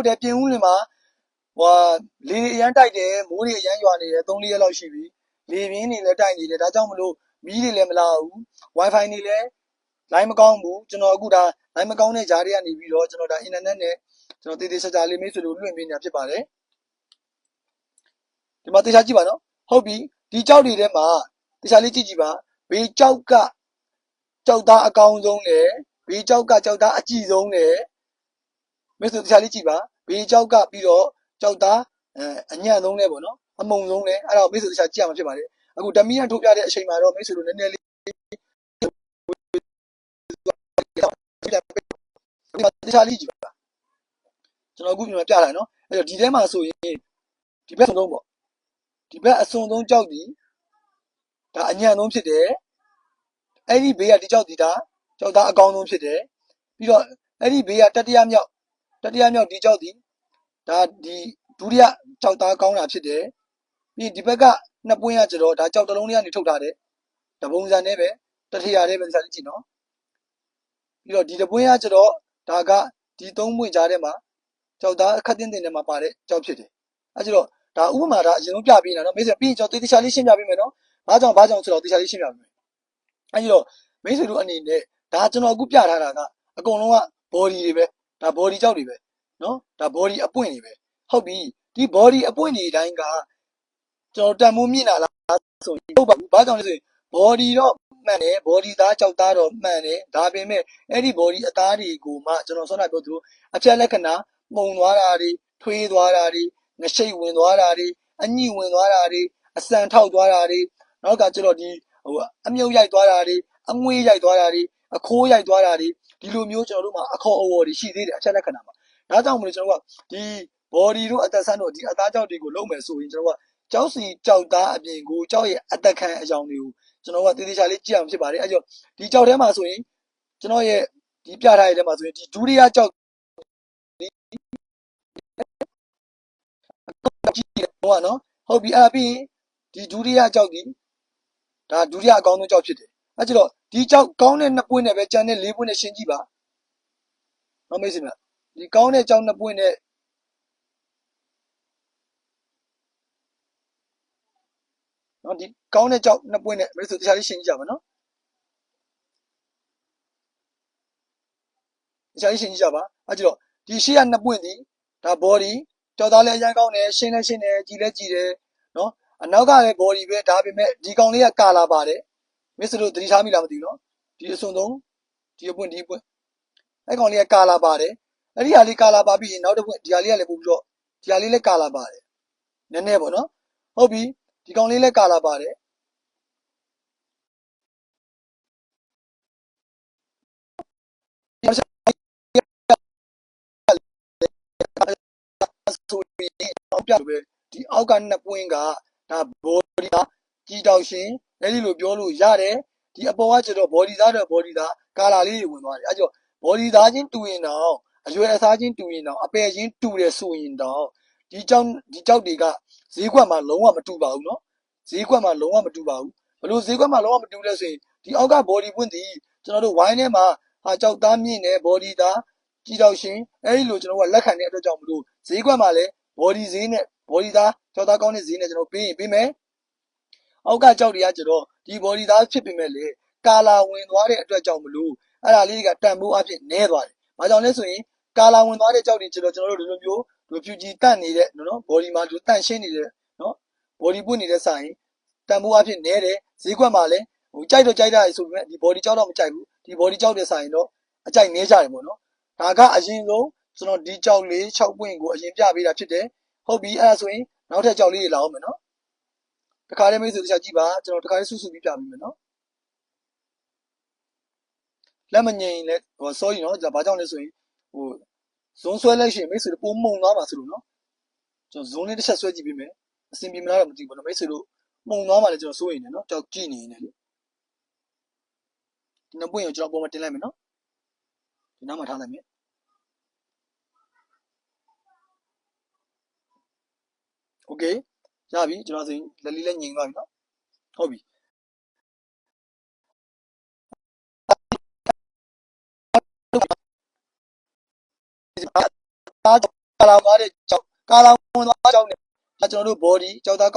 ဟုတ်တယ်ပြင်ဦးလင်မှာဟွာလေအရန်တိုက်တယ်မိုးတွေအရန်ရွာနေတယ်3-4ရက်လောက်ရှိပြီလေပြင်းတွေလည်းတိုက်နေတယ်ဒါကြောင့်မလို့မီးတွေလည်းမလာဘူး wifi တွေလည်း line မကောင်းဘူးကျွန်တော်အခုဒါ line မကောင်းတဲ့ဂျားတွေကနေပြီးတော့ကျွန်တော်ဒါ internet နဲ့ကျွန်တော်တည်တည်ချာချာလေးမိတ်ဆွေတို့လွှင့်ပေးနေတာဖြစ်ပါတယ်ဒီမှာတေချာကြည့်ပါနော်ဟုတ်ပြီဒီကြောက်တွေထဲမှာတေချာလေးကြည့်ကြည့်ပါဘေးကြောက်ကကြောက်သားအကောင်ဆုံးလေဘေးကြောက်ကကြောက်သားအကြည့်ဆုံးလေ မိတ်ဆွေတေချာလေးကြည့်ပါဘေးကြောက်ကပြီးတော့ကြောက်သားအဲအညံ့ဆုံးလေပေါ့နော်အမုံဆုံးလေအဲ့ဒါကိုမိတ်ဆွေတေချာကြည့်ရမှာဖြစ်ပါတယ်အခုဓမီရန်ထုတ်ပြတဲ့အချိန်မှာတော့မိတ်ဆွေတို့နည်းနည်းလေးဒီမှာတခြားလေးကြည့်ပါကျွန်တော်အခုပြန်ပြလိုက်နော်အဲ့တော့ဒီထဲမှာဆိုရင်ဒီဘက်အဆုံးပေါ့ဒီဘက်အဆုံးဆုံးကြောက်ဒီဒါအညံ့ဆုံးဖြစ်တယ်အဲ့ဒီဘေးကဒီကြောက်ဒီဒါကြောက်သားအကောင်းဆုံးဖြစ်တယ်ပြီးတော့အဲ့ဒီဘေးကတတိယမြောက် တတိယမြောက်ဒီကြောက်ဒီဒါဒီဒုတိယကြောက်သားကောင်းတာဖြစ်တယ်ပြီးဒီဘက်ကနှစ်ပွင့်ရကြတော့ဒါကြောက်တစ်လုံးလေးကနေထုတ်ထားတယ်တပုံစံနဲ့ပဲတထရာလေးပဲစားကြည့်နော်ပြီးတော့ဒီတပွင့်ကကျတော့ဒါကဒီသုံးပွင့်ကြားထဲမှာကြောက်သားအခက်တင်းတင်ထဲမှာပါတဲ့ကြောက်ဖြစ်တယ်အဲကျတော့ဒါဥပမာဒါအရင်ဆုံးပြပေးနေတာနော်မိတ်ဆွေပြီးရင်ကျွန်တော်တေချာလေးရှင်းပြပေးမယ်နော်ဘာကြောင့်ဘာကြောင့်ဆိုတော့တေချာလေးရှင်းပြပေးမယ်အဲကျတော့မိတ်ဆွေတို့အနေနဲ့ဒါကျွန်တော်အခုပြထားတာကအကုန်လုံးက body တွေပဲ ဒါ body ကြောက်တွေပဲနော်ဒါ body အပွင့်တွေပဲဟုတ်ပြီဒီ body အပွင့်တွေအတိုင်းကကျွန်တော်တန်မိုးမြင့်လာလားဆိုရင်ဟုတ်ပါဘူးဘာကြောင့်လဲဆိုရင် body တော့မှန်တယ် body သားကြောက်သားတော့မှန်တယ်ဒါပေမဲ့အဲ့ဒီ body အသားတွေကိုမှကျွန်တော်ဆောင်းလိုက်ပြောသူအဖြတ်လက္ခဏာမှုန်သွားတာတွေထွေးသွားတာတွေငရှိတ်ဝင်သွားတာတွေအညှိဝင်သွားတာတွေအစံထောက်သွားတာတွေနောက်ကကျတော့ဒီဟိုအမြုပ်ရိုက်သွားတာတွေအငွေးရိုက်သွားတာတွေ အခိုးရိုက်သွားတာတွေဒီလိုမျိုးကျွန်တော်တို့မှာအခေါ်အဝေါ်တွေရှိသေးတယ်အဖြတ်လက္ခဏာမှာဒါကြောင့်မလို့ကျွန်တော်ကဒီ body တို့အသက်ဆန်းတို့ဒီအသားကြောက်တွေကိုလုံးမယ်ဆိုရင်ကျွန်တော်ကကြောက်စီကြောက်သားအပြင်ကိုကြောက်ရဲ့အသက်ခံအကြောင်းတွေကိုကျွန်တော်ကတေးသေးချာလေးကြည့်အောင်ဖြစ်ပါတယ်အဲကြောင့်ဒီကြောက်ထဲမှာဆိုရင်ကျွန်တော်ရဲ့ဒီပြထားရတဲ့မှာဆိုရင်ဒီဒုတိယကြောက်ကြည့်တော့နော်ဟုတ်ပြီအဲ့ပြီးဒီဒုတိယကြောက်ဒီဒါဒုတိယအကောင်းဆုံးကြောက်ဖြစ်တယ် အဲကျတော့ဒီကြောက်ကောင်းတဲ့နှစ်ပွင့်နဲ့ပဲကျန်တဲ့လေးပွင့်နဲ့ရှင်းကြည့်ပါနော်မိတ်ဆွေများဒီကောင်းတဲ့ကြောက်နှစ်ပွင့်နဲ့နော်ဒီကောင်းတဲ့ကြောက်နှစ်ပွင့်နဲ့မိတ်ဆွေတခြားလေးရှင်းကြည့်ကြပါနော်တခြားလေးရှင်းကြည့်ကြပါအဲကျတော့ဒီရှေ့ကနှစ်ပွင့်ဒီဒါ body ကြောက်သားလည်းအရင်ကောင်းတယ်ရှင်းလည်းရှင်းတယ်ကြည်လည်းကြည်တယ်နော်အနောက်ကလည်း body ပဲဒါပေမဲ့ဒီကောင်လေးကကာလာပါတယ် မစ္စတို့သတိထားမိလားမသိဘူးနော်ဒီအစွန်ဆုံးဒီအပွင့်ဒီအပွင့်အဲ့ကောင်လေးကကာလာပါတယ်အဲ့ဒီဟာလေးကာလာပါပြီးရင်နောက်တစ်ပွင့်ဒီဟာလေးကလည်းပို့ပြီးတော့ဒီဟာလေးလည်းကာလာပါတယ်နည်းနည်းပေါ့နော်ဟုတ်ပြီဒီကောင်လေးလည်းကာလာပါတယ်ဆိုရင်အောက်ပြပဲဒီအောက်ကနှစ်ပွင့်ကဒါ body က ကြီးတောက်ရှင်အဲ့ဒီလိုပြောလို့ရတယ်ဒီအပေါ်ကကျတော့ body သားတော့ body သားကာလာလေးတွေဝင်သွားတယ်အဲ့ကြောင့် body သားချင်းတူရင်တော့အရွယ်အစားချင်းတူရင်တော့အပယ်ချင်းတူတယ်ဆိုရင်တော့ဒီကြောက်ဒီကြောက်တွေကဈေးကွက်မှာလုံးဝမတူပါဘူးเนาะဈေးကွက်မှာလုံးဝမတူပါဘူးဘလို့ဈေးကွက်မှာလုံးဝမတူလဲဆိုရင်ဒီအောက်က body ပွင့်တည်ကျွန်တော်တို့ wine ထဲမှာဟာကြောက်သားမြင့်တယ် body သားကြီးတော့ရှင်အဲ့ဒီလိုကျွန်တော်ကလက်ခံတဲ့အတွက်ကြောင့်မလို့ဈေးကွက်မှာလည်း body ဈေးနဲ့ body သားကြောက်သားကောင်းတဲ့ဈေးနဲ့ကျွန်တော်ပေးရင်ပေးမယ် အောက်ကကြောက်တွေကကျတော့ဒီ body သားဖြစ်ပေမဲ့လေကာလာဝင်သွားတဲ့အတွက်ကြောင့်မလို့အဲ့ဒါလေးကတန်ဖိုးအဖြစ်နည်းသွားတယ်။ဘာကြောင့်လဲဆိုရင်ကာလာဝင်သွားတဲ့ကြောက်တွေကျတော့ကျွန်တော်တို့ဒီလိုမျိုး refugee တန့်နေတဲ့နော် body မှာဒီတန့်ရှင်းနေတဲ့နော် body ပွင့်နေတဲ့ဆိုင်တန်ဖိုးအဖြစ်နည်းတယ်ဈေးကွက်မှာလည်းဟိုကြိုက်တော့ကြိုက်တာဆိုပေမဲ့ဒီ body ကြောက်တော့မကြိုက်ဘူးဒီ body ကြောက်တဲ့ဆိုင်တော့အကြိုက်နည်းကြတယ်ပေါ့နော်ဒါကအရင်ဆုံးကျွန်တော်ဒီကြောက်လေး6ပွင့်ကိုအရင်ပြပေးတာဖြစ်တယ်ဟုတ်ပြီအဲ့ဒါဆိုရင်နောက်ထပ်ကြောက်လေးတွေလာအောင်မယ်နော် တခါတည်းမိတ်ဆွေတခြားကြည့်ပါကျွန်တော်တခါတည်းစုစုပြီးပြပေးမယ်နော်လက်မငြိမ်လဲဟို sorry နော်ဒါဘာကြောင့်လဲဆိုရင်ဟိုဇွန်းဆွဲလိုက်ရှင်မိတ်ဆွေတို့ပုံမှုံသွားမှာဆိုလို့နော်ကျွန်တော်ဇွန်းလေးတစ်ချက်ဆွဲကြည့်ပေးမယ်အဆင်ပြေမလားတော့မသိဘူးနော်မိတ်ဆွေတို့မှုံသွားမှာလည်းကျွန်တော်စိုးရင်လည်းနော်ကြောက်ကြည့်နေနေလေဒီနှစ်ပွင့်ကိုကျွန်တော်ပုံမတင်လိုက်မယ်နော်ဒီနောက်မှာထားလိုက်မယ်โอเค ရပြီကျွန်တော်ဆိုရင်လက်လေးလည်းငြိမ်သွားပြီနော်ဟုတ်ပြီကာလာသွားတဲ့ကြောက်ကာလာဝင်သွားကြောက်နေဒါကျွန်တော်တို့ body ကြောက်သား